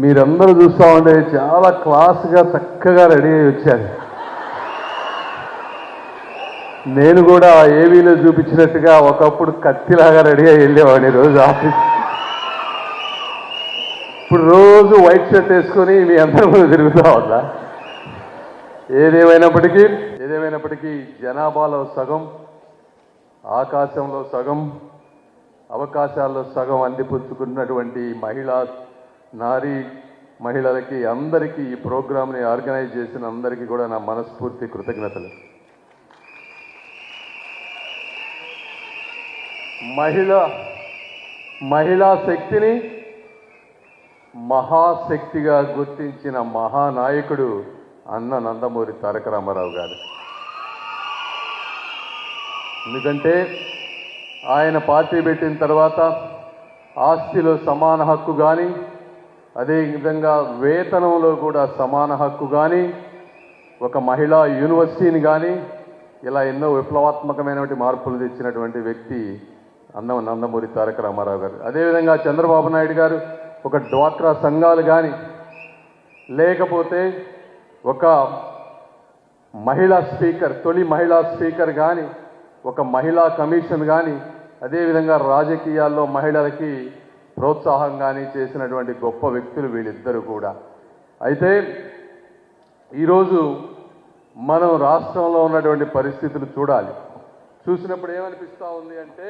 మీరందరూ చూస్తూ ఉంటే చాలా క్లాస్గా చక్కగా రెడీ అయ్యి వచ్చారు. నేను కూడా ఏవీలో చూపించినట్టుగా ఒకప్పుడు కత్తిలాగా రెడీ అయ్యి వెళ్ళేవాడిని రోజు ఆఫీస్. ఇప్పుడు రోజు వైట్ షర్ట్ వేసుకొని మీ అందరి ముందు తిరుగుతా ఉందా ఏదేమైనప్పటికీ ఏదేమైనప్పటికీ జనాభాలో సగం ఆకాశంలో సగం అవకాశాల్లో సగం అందిపుచ్చుకున్నటువంటి మహిళా నారీ మహిళలకి అందరికీ ఈ ప్రోగ్రామ్ని ఆర్గనైజ్ చేసిన అందరికీ కూడా నా మనస్ఫూర్తి కృతజ్ఞతలు. మహిళ మహిళా శక్తిని మహాశక్తిగా గుర్తించిన మహానాయకుడు అన్న నందమూరి తారక రామారావు గారు. ఎందుకంటే ఆయన పార్టీ పెట్టిన తర్వాత ఆస్తిలో సమాన హక్కు కానీ అదేవిధంగా వేతనంలో కూడా సమాన హక్కు కానీ ఒక మహిళా యూనివర్సిటీని కానీ ఇలా ఎన్నో విప్లవాత్మకమైనటువంటి మార్పులు తెచ్చినటువంటి వ్యక్తి అన్నం నందమూరి తారక రామారావు గారు. అదేవిధంగా చంద్రబాబు నాయుడు గారు ఒక డ్వాక్రా సంఘాలు కానీ లేకపోతే ఒక మహిళా స్పీకర్ తొలి మహిళా స్పీకర్ కానీ ఒక మహిళా కమిషన్ కానీ అదేవిధంగా రాజకీయాల్లో మహిళలకి ప్రోత్సాహం కానీ చేసినటువంటి గొప్ప వ్యక్తులు వీళ్ళిద్దరూ కూడా. అయితే ఈరోజు మనం రాష్ట్రంలో ఉన్నటువంటి పరిస్థితులు చూడాలి. చూసినప్పుడు ఏమనిపిస్తూ ఉంది అంటే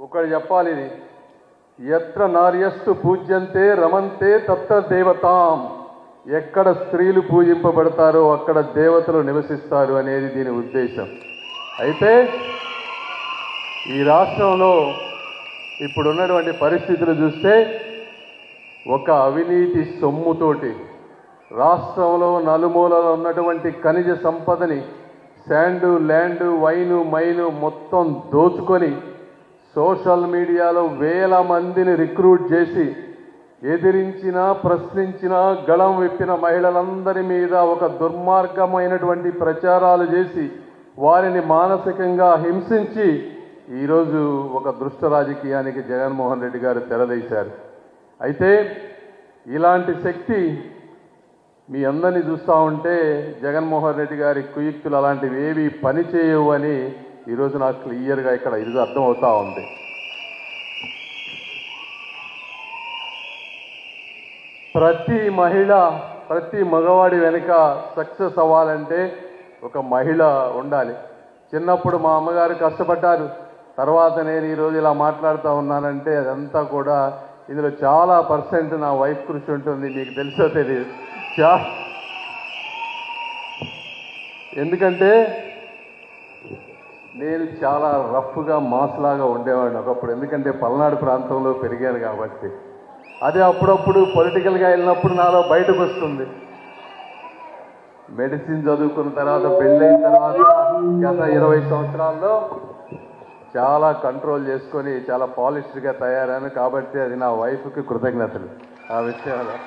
ఒకటి చెప్పాలి ఇది. ఎత్ర నార్యస్తు పూజ్యంతే రమంతే తత్ర దేవతాం. ఎక్కడ స్త్రీలు పూజింపబడతారో అక్కడ దేవతలు నివసిస్తారు అనేది దీని ఉద్దేశం. అయితే ఈ రాష్ట్రంలో ఇప్పుడున్నటువంటి పరిస్థితులు చూస్తే ఒక అవినీతి సొమ్ముతోటి రాష్ట్రంలో నలుమూలలో ఉన్నటువంటి ఖనిజ సంపదని శాండు ల్యాండు వైను మైను మొత్తం దోచుకొని సోషల్ మీడియాలో వేల మందిని రిక్రూట్ చేసి ఎదిరించిన ప్రశ్నించిన గళం విప్పిన మహిళలందరి మీద ఒక దుర్మార్గమైనటువంటి ప్రచారాలు చేసి వారిని మానసికంగా హింసించి ఈరోజు ఒక దృష్ట రాజకీయానికి జగన్మోహన్ రెడ్డి గారు తెరదీశారు అయితే ఇలాంటి శక్తి మీ అందరినీ చూస్తూ ఉంటే జగన్మోహన్ రెడ్డి గారి కుయుక్తులు అలాంటివి ఏవి పని చేయవు అని ఈరోజు నాకు క్లియర్గా ఇక్కడ ఇది అర్థమవుతూ ఉంది. ప్రతి మహిళ ప్రతి మగవాడి వెనుక సక్సెస్ అవ్వాలంటే ఒక మహిళ ఉండాలి. చిన్నప్పుడు మా అమ్మగారు కష్టపడ్డారు. తర్వాత నేను ఈరోజు ఇలా మాట్లాడుతూ ఉన్నానంటే అదంతా కూడా ఇందులో చాలా పర్సెంట్ నా వైఫ్ కృషి ఉంటుంది మీకు తెలుసో తెలియదు చా ఎందుకంటే నేను చాలా రఫ్గా మాస్లాగా ఉండేవాడిని ఒకప్పుడు. ఎందుకంటే పల్నాడు ప్రాంతంలో పెరిగాను కాబట్టి. అదే అప్పుడప్పుడు పొలిటికల్గా వెళ్ళినప్పుడు నాలో బయటకు వస్తుంది. మెడిసిన్ చదువుకున్న తర్వాత పెళ్ళైన తర్వాత గత ఇరవై సంవత్సరాల్లో చాలా కంట్రోల్ చేసుకొని చాలా పాలిష్డ్గా తయారాను కాబట్టి అది నా వైఫ్కి కృతజ్ఞతలు. ఆ విషయంలో.